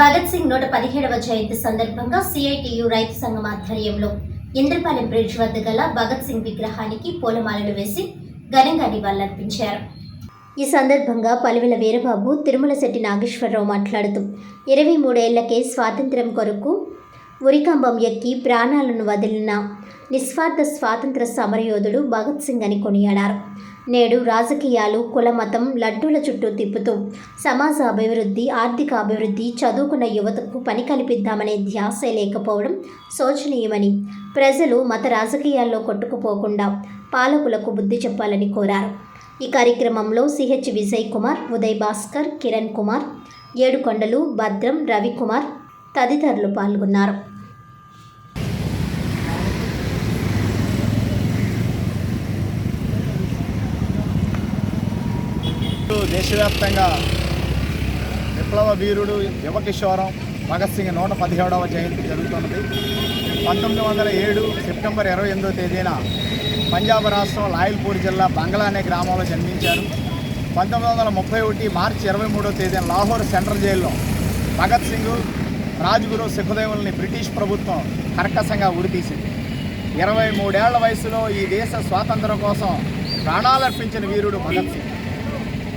భగత్ సింగ్ నూట పదిహేడవ జయంతి సందర్భంగా సిఐటియు రైతు సంఘం ఆధ్వర్యంలో ఇంద్రపాలెం బ్రిడ్జ్ వద్ద గల భగత్ సింగ్ విగ్రహానికి పూలమాలలు వేసి ఘనంగా నివాళులర్పించారు. ఈ సందర్భంగా పలువెల వీరబాబు తిరుమల శెట్టి నాగేశ్వరరావు మాట్లాడుతూ ఇరవై మూడేళ్ళకే స్వాతంత్ర్యం కొరకు ఉరికంబం ఎక్కి ప్రాణాలను వదిలిన నిస్వార్థ స్వాతంత్ర సమరయోధుడు భగత్ సింగ్ అని కొనియాడారు. నేడు రాజకీయాలు కులమతం లడ్డూల చుట్టూ తిప్పుతూ సమాజ అభివృద్ధి ఆర్థిక అభివృద్ధి చదువుకున్న యువతకు పని కల్పిద్దామనే ధ్యాసే లేకపోవడం శోచనీయమని ప్రజలు మత రాజకీయాల్లో కొట్టుకుపోకుండా పాలకులకు బుద్ధి చెప్పాలని కోరారు. ఈ కార్యక్రమంలో సిహెచ్ విజయ్ కుమార్ ఉదయ్ భాస్కర్ కిరణ్ కుమార్ ఏడుకొండలు భద్రం రవికుమార్ తదితరులు పాల్గొన్నారు. దేశవ్యాప్తంగా విప్లవ వీరుడు యువకిశోరం భగత్ సింగ్ నూట పదిహేడవ జయంతి జరుగుతున్నది. పంతొమ్మిది వందల ఏడు సెప్టెంబర్ ఇరవై ఎనిమిదో తేదీన పంజాబ్ రాష్ట్రం లాయల్పూర్ జిల్లా బంగ్లా అనే గ్రామంలో జన్మించారు. పంతొమ్మిది వందల ముప్పై ఒకటి మార్చి ఇరవై మూడో తేదీన లాహోర్ సెంట్రల్ జైల్లో భగత్ సింగ్ రాజ్గురు సుఖదేవుల్ని బ్రిటిష్ ప్రభుత్వం కర్కశంగా ఉరితీసింది. ఇరవై మూడేళ్ళ వయసులో ఈ దేశ స్వాతంత్రం కోసం ప్రాణాలర్పించిన వీరుడు భగత్ సింగ్.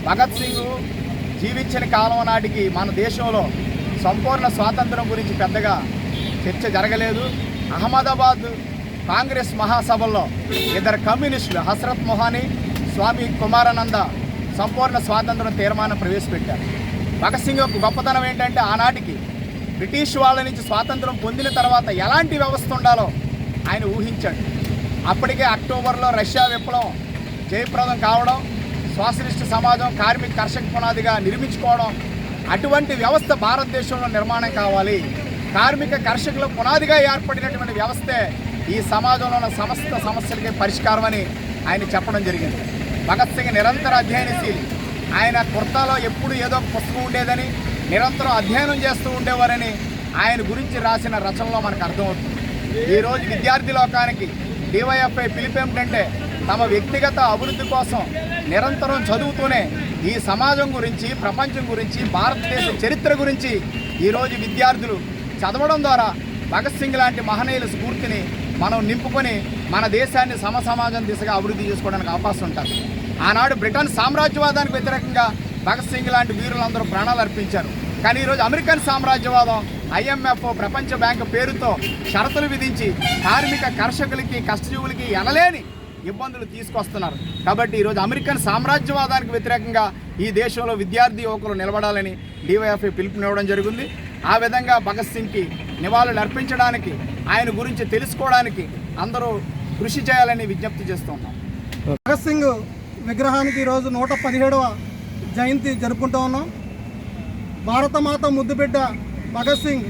భగత్ సింగ్ జీవించిన కాలం నాటికి మన దేశంలో సంపూర్ణ స్వాతంత్రం గురించి పెద్దగా చర్చ జరగలేదు. అహ్మదాబాద్ కాంగ్రెస్ మహాసభల్లో ఇద్దరు కమ్యూనిస్టులు హసరత్ మొహాని స్వామి కుమారానంద సంపూర్ణ స్వాతంత్రం తీర్మానం ప్రవేశపెట్టారు. భగత్ సింగ్ యొక్క గొప్పతనం ఏంటంటే ఆనాటికి బ్రిటిష్ వాళ్ళ నుంచి స్వాతంత్రం పొందిన తర్వాత ఎలాంటి వ్యవస్థ ఉండాలో ఆయన ఊహించాడు. అప్పటికే అక్టోబర్లో రష్యా విప్లవం జయప్రదం కావడం సోషలిస్ట్ సమాజం కార్మిక కర్షక పునాదిగా నిర్మించుకోవడం అటువంటి వ్యవస్థ భారతదేశంలో నిర్మాణం కావాలి. కార్మిక కర్షకుల పునాదిగా ఏర్పడినటువంటి వ్యవస్థే ఈ సమాజంలో ఉన్న సమస్త సమస్యలకి పరిష్కారం అని ఆయన చెప్పడం జరిగింది. భగత్ సింగ్ నిరంతర అధ్యయనశీలి. ఆయన కుర్తాలో ఎప్పుడు ఏదో పుస్తకం ఉండేదని నిరంతరం అధ్యయనం చేస్తూ ఉండేవారని ఆయన గురించి రాసిన రచనలో మనకు అర్థమవుతుంది. ఈరోజు విద్యార్థి లోకానికి డివైఎఫ్ఐ పిలుపు ఏమిటంటే తమ వ్యక్తిగత అభివృద్ధి కోసం నిరంతరం చదువుతూనే ఈ సమాజం గురించి ప్రపంచం గురించి భారతదేశ చరిత్ర గురించి ఈరోజు విద్యార్థులు చదవడం ద్వారా భగత్ సింగ్ లాంటి మహనీయుల స్ఫూర్తిని మనం నింపుకొని మన దేశాన్ని సమసమాజం దిశగా అభివృద్ధి చేసుకోవడానికి అవకాశం ఉంటుంది ఆనాడు బ్రిటన్ సామ్రాజ్యవాదానికి వ్యతిరేకంగా భగత్ సింగ్ లాంటి వీరులందరూ ప్రాణాలు అర్పించారు. కానీ ఈరోజు అమెరికన్ సామ్రాజ్యవాదం ఐఎంఎఫ్ ప్రపంచ బ్యాంకు పేరుతో షరతులు విధించి కార్మిక కర్షకులకి కష్టజీవులకి ఎనలేని ఇబ్బందులు తీసుకొస్తున్నారు. కాబట్టి ఈరోజు అమెరికన్ సామ్రాజ్యవాదానికి వ్యతిరేకంగా ఈ దేశంలో విద్యార్థి యువకులు నిలబడాలని డివైఎఫ్ఐ పిలుపునివ్వడం జరిగింది. ఆ విధంగా భగత్ సింగ్కి నివాళులు అర్పించడానికి ఆయన గురించి తెలుసుకోవడానికి అందరూ కృషి చేయాలని విజ్ఞప్తి చేస్తున్నాం భగత్ సింగ్ విగ్రహానికి ఈరోజు నూట పదిహేడవ జయంతి జరుపుకుంటూ ఉన్నాం. భారతమాత ముద్దుబిడ్డ భగత్ సింగ్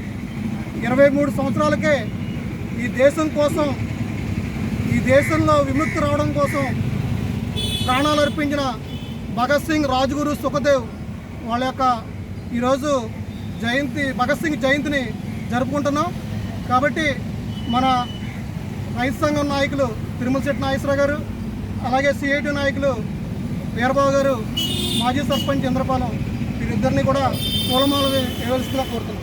ఇరవై మూడు సంవత్సరాలకే ఈ దేశం కోసం ఈ దేశంలో విముక్తి రావడం కోసం ప్రాణాలు అర్పించిన భగత్ సింగ్ రాజ్గురు సుఖదేవ్ వాళ్ళ యొక్క ఈరోజు జయంతి భగత్ సింగ్ జయంతిని జరుపుకుంటున్నాం. కాబట్టి మన రైతు సంఘం నాయకులు తిరుమల శెట్టి నాగేశ్వరరావు గారు అలాగే సిఐటి నాయకులు వీరబాబు గారు మాజీ సర్పంచ్ చంద్రపాలెం వీరిద్దరిని కూడా పూలమాల వేయవలసిందిగా కోరుతున్నాం.